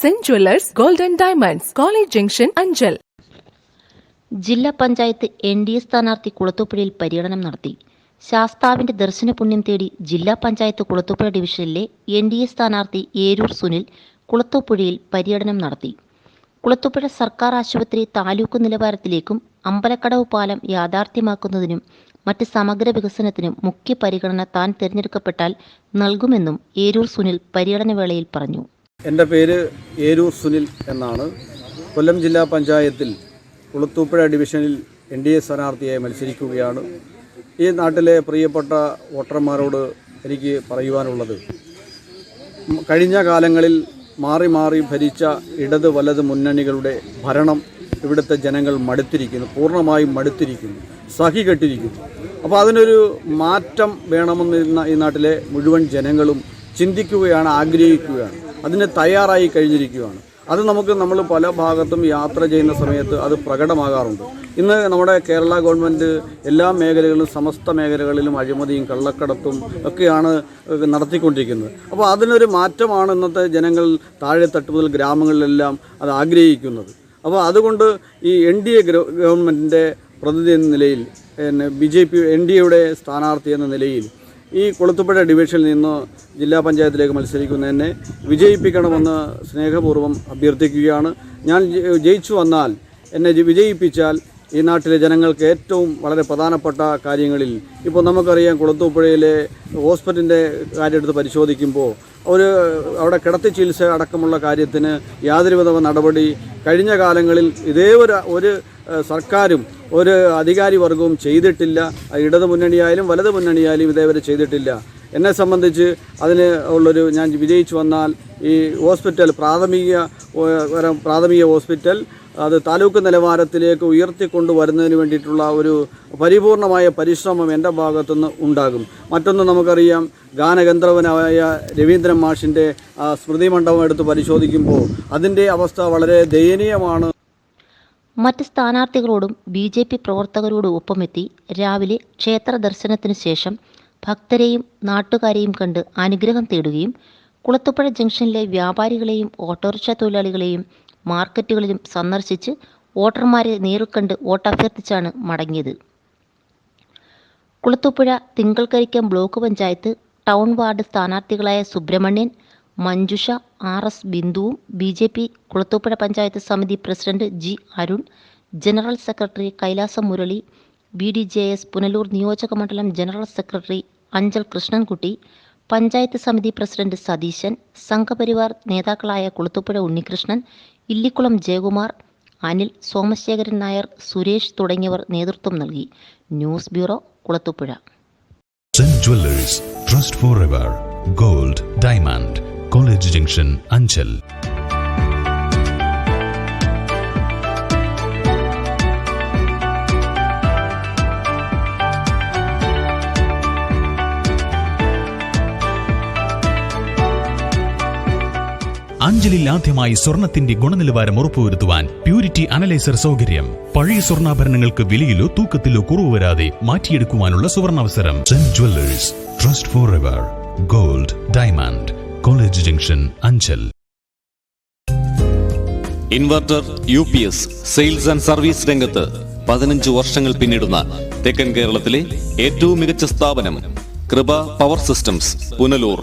Saint jewellers golden diamonds college junction Anchal ജില്ലാ panchayat N D A സ്ഥാനാർത്ഥി കുളത്തൂപ്പുഴയിൽ പര്യടനം നടത്തി. ശാസ്താവിന്റെ ദർശന പുണ്യം തേടി ജില്ലാ പഞ്ചായത്ത് കുളത്തൂപ്പുഴ ഡിവിഷനിലെ എൻ ഡി എ സ്ഥാനാർത്ഥി ഏരൂർ സുനിൽ കുളത്തൂപ്പുഴയിൽ പര്യടനം നടത്തി. കുളത്തൂപ്പുഴ സർക്കാർ ആശുപത്രി താലൂക്ക് നിലവാരത്തിലേക്കും അമ്പലക്കടവ് പാലം യാഥാർത്ഥ്യമാക്കുന്നതിനും മറ്റ് സമഗ്ര വികസനത്തിനും മുഖ്യ പരിഗണന താൻ തിരഞ്ഞെടുക്കപ്പെട്ടാൽ നൽകുമെന്നും ഏരൂർ സുനിൽ പര്യടന വേളയിൽ പറഞ്ഞു. എന്റെ പേര് ഏരൂർ സുനിൽ എന്നാണ്. കൊല്ലം ജില്ലാ പഞ്ചായത്തിൽ കുളത്തൂപ്പുഴ ഡിവിഷനിൽ എൻ ഡി എ സ്ഥാനാർത്ഥിയായി മത്സരിക്കുകയാണ്. ഈ നാട്ടിലെ പ്രിയപ്പെട്ട വോട്ടർമാരോട് എനിക്ക് പറയുവാനുള്ളത് കഴിഞ്ഞ കാലങ്ങളിൽ മാറി മാറി ഭരിച്ച ഇടത് വലത് മുന്നണികളുടെ ഭരണം ഇവിടുത്തെ ജനങ്ങൾ മടുത്തിരിക്കുന്നു പൂർണമായും മടുത്തിരിക്കുന്നു സഹി കെട്ടിരിക്കുന്നു. അപ്പോൾ അതിനൊരു മാറ്റം വേണമെന്ന് ഈ നാട്ടിലെ മുഴുവൻ ജനങ്ങളും ചിന്തിക്കുകയാണ് ആഗ്രഹിക്കുകയാണ്. അതിന് തയ്യാറായി കഴിഞ്ഞിരിക്കുകയാണ്. അത് നമുക്ക് നമ്മൾ പല ഭാഗത്തും യാത്ര ചെയ്യുന്ന സമയത്ത് അത് പ്രകടമാകാറുണ്ട്. ഇന്ന് നമ്മുടെ കേരള ഗവൺമെന്റ് എല്ലാ മേഖലകളിലും സമസ്ത മേഖലകളിലും അഴിമതിയും കള്ളക്കടത്തും ഒക്കെയാണ് നടത്തിക്കൊണ്ടിരിക്കുന്നത്. അപ്പോൾ അതിനൊരു മാറ്റമാണ് ഇന്നത്തെ ജനങ്ങൾ താഴെത്തട്ട് മുതൽ ഗ്രാമങ്ങളിലെല്ലാം അത് ആഗ്രഹിക്കുന്നത്. അപ്പോൾ അതുകൊണ്ട് ഈ എൻ ഡി എ ഗവൺമെന്റിന്റെ പ്രതിനിധി എന്ന നിലയിൽ പിന്നെ B J P N D എയുടെ സ്ഥാനാർത്ഥി എന്ന നിലയിൽ ഈ കുളത്തുപുഴ ഡിവിഷനിൽ നിന്ന് ജില്ലാ പഞ്ചായത്തിലേക്ക് മത്സരിക്കുന്നതിനെ വിജയിപ്പിക്കണമെന്ന് സ്നേഹപൂർവം അഭ്യർത്ഥിക്കുകയാണ്. ഞാൻ ജയിച്ചു വന്നാൽ എന്നെ വിജയിപ്പിച്ചാൽ ഈ നാട്ടിലെ ജനങ്ങൾക്ക് ഏറ്റവും വളരെ പ്രധാനപ്പെട്ട കാര്യങ്ങളിൽ ഇപ്പോൾ നമുക്കറിയാം കുളത്തൂപ്പുഴയിലെ ഹോസ്പിറ്റലിന്റെ കാര്യം എടുത്ത് പരിശോധിക്കുമ്പോൾ ഒരു അവിടെ കിടത്തി ചികിത്സ അടക്കമുള്ള കാര്യത്തിന് യാതൊരുവിധ നടപടി കഴിഞ്ഞ കാലങ്ങളിൽ ഇതേ ഒരു ഒരു സർക്കാരും ഒരു അധികാരി വർഗവും ചെയ്തിട്ടില്ല. ഇടതു മുന്നണിയായാലും വലത് മുന്നണിയായാലും ഇതേവരെ ചെയ്തിട്ടില്ല. എന്നെ സംബന്ധിച്ച് അതിന് ഉള്ളൊരു ഞാൻ വിജയിച്ചു വന്നാൽ ഈ ഹോസ്പിറ്റൽ പ്രാഥമിക പ്രാഥമിക ഹോസ്പിറ്റൽ അത് താലൂക്ക് നിലവാരത്തിലേക്ക് ഉയർത്തിക്കൊണ്ടുവരുന്നതിന് വേണ്ടിയിട്ടുള്ള ഒരു പരിപൂർണമായ പരിശ്രമം എന്റെ ഭാഗത്തുനിന്ന് ഉണ്ടാകും. മറ്റൊന്ന് നമുക്കറിയാം ഗാനഗന്ധർവനായ രവീന്ദ്രൻ മാഷിന്റെ സ്മൃതി മണ്ഡപം എടുത്ത് പരിശോധിക്കുമ്പോൾ അതിന്റെ അവസ്ഥ വളരെ ദയനീയമാണ്. മറ്റ് സ്ഥാനാർത്ഥികളോടും ബി ജെ പി പ്രവർത്തകരോടും ഒപ്പമെത്തി രാവിലെ ക്ഷേത്ര ദർശനത്തിന് ശേഷം ഭക്തരെയും നാട്ടുകാരെയും കണ്ട് അനുഗ്രഹം തേടുകയും കുളത്തുപ്പുഴ ജംഗ്ഷനിലെ വ്യാപാരികളെയും ഓട്ടോറിക്ഷ തൊഴിലാളികളെയും മാർക്കറ്റുകളിലും സന്ദർശിച്ച് വോട്ടർമാരെ നേരിൽ വോട്ടഭ്യർത്ഥിച്ചാണ് മടങ്ങിയത്. Kulathupuzha തിങ്കൾക്കരിക്കം block panchayat town ward സ്ഥാനാർത്ഥികളായ Subramanian Manjusha R S ബിന്ദുവും B J P Kulathupuzha panchayat സമിതി president G Arun general secretary Kailasam Murali B D J S Punalur നിയോജക മണ്ഡലം ജനറൽ സെക്രട്ടറി അഞ്ചൽ കൃഷ്ണൻകുട്ടി പഞ്ചായത്ത് സമിതി പ്രസിഡന്റ് സതീശൻ സംഘപരിവാർ നേതാക്കളായ കുളത്തൂപ്പുഴ ഉണ്ണികൃഷ്ണൻ ഇല്ലിക്കുളം ജയകുമാർ അനിൽ സോമശേഖരൻ നായർ സുരേഷ് തുടങ്ങിയവർ നേതൃത്വം നൽകി. News bureau Kulathupuzha. Jewellers trust for ever gold diamond college junction Anchal. അഞ്ചലിൽ ആദ്യമായി സ്വർണത്തിന്റെ ഗുണനിലവാരം ഉറപ്പുവരുത്തുവാൻ പ്യൂരിറ്റി അനലൈസർ സൗകര്യം. പഴയ സ്വർണാഭരണങ്ങൾക്ക് വിലയിലോ തൂക്കത്തിലോ കുറവ് വരാതെ മാറ്റിയെടുക്കുവാനുള്ള സുവർണാവസരം Saint Jewellers trust for ever gold diamond. College junction Anchal. Inverter U P S sales and service രംഗത്ത് പതിനഞ്ച് വർഷങ്ങൾ പിന്നിടുന്ന തെക്കൻ കേരളത്തിലെ ഏറ്റവും മികച്ച സ്ഥാപനം കൃപ പവർ സിസ്റ്റംസ് പുനലൂർ.